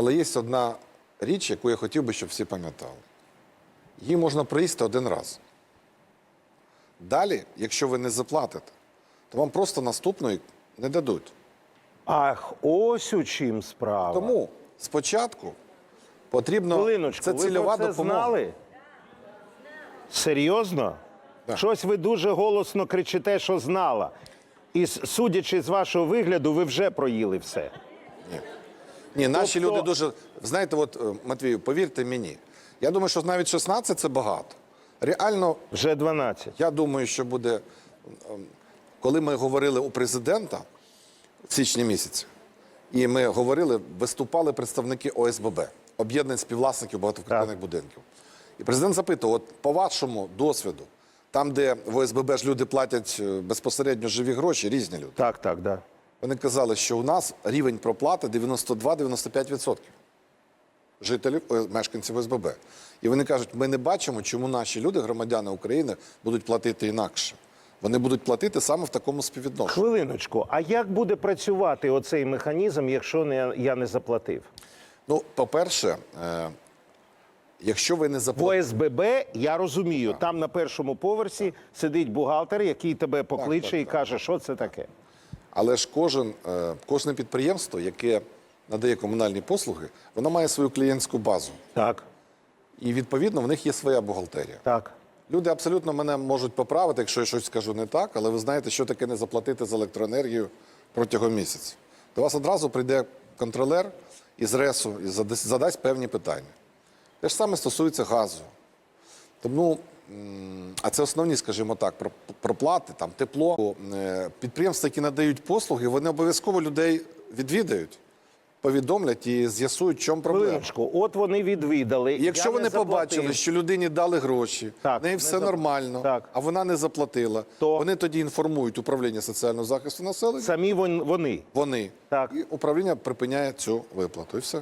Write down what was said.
Але є одна річ, яку я хотів би, щоб всі пам'ятали. Її можна проїсти один раз. Далі, якщо ви не заплатите, то вам просто наступної не дадуть. Ах, ось у чим справа. Тому спочатку потрібно Хвилиночку, це ви цільова про це допомога. знали? Серйозно? Так. Щось ви дуже голосно кричите, що знала. І с- судячи з вашого вигляду, ви вже проїли все. Ні. Ні, наші Тобто- люди дуже. Знаєте, от е, Матвію, повірте мені. Я думаю, що навіть 16 це багато. Реально, Вже 12. я думаю, що буде. ем, Коли ми говорили у президента в січні місяці, і ми говорили, виступали представники ОСББ, об'єднань співвласників багатоквартирних будинків. І президент запитував: от по вашому досвіду, там, де в ОСББ ж люди платять е, безпосередньо живі гроші, різні люди. Так, так, да. Вони казали, що у нас рівень проплати 92-95% жителів, е, мешканців ОСББ. І вони кажуть, ми не бачимо, чому наші люди, громадяни України, будуть платити інакше. Вони будуть платити саме в такому співвідношенні. Хвилиночку, а як буде працювати оцей механізм, якщо не, я не заплатив? Ну, по-перше, е, якщо ви не В заплатите, ОСББ я розумію, там на першому поверсі сидить бухгалтер, який тебе покличе так, і каже, що це таке. Але ж кожен, е, кожне підприємство, яке надає комунальні послуги, воно має свою клієнтську базу. Так, І відповідно в них є своя бухгалтерія. так. Люди абсолютно мене можуть поправити, якщо я щось скажу не так, але ви знаєте, що таке не заплатити за електроенергію протягом місяця. До вас одразу прийде контролер із РЕСу і задасть, певні питання. Те ж саме стосується газу. Тому, а це основні, скажімо так, проплати, там, тепло. Е, Підприємства, які надають послуги, вони обов'язково людей відвідають, повідомлять і з'ясують, в чому проблема. Хвилиночку, от вони відвідали. І Якщо я вони не побачили, що людині дали гроші, Так, в неї не все запла- нормально, Так. а вона не заплатила, То? вони тоді інформують управління соціального захисту населення. самі вон- вони. Вони Так. і управління припиняє цю виплату. І все.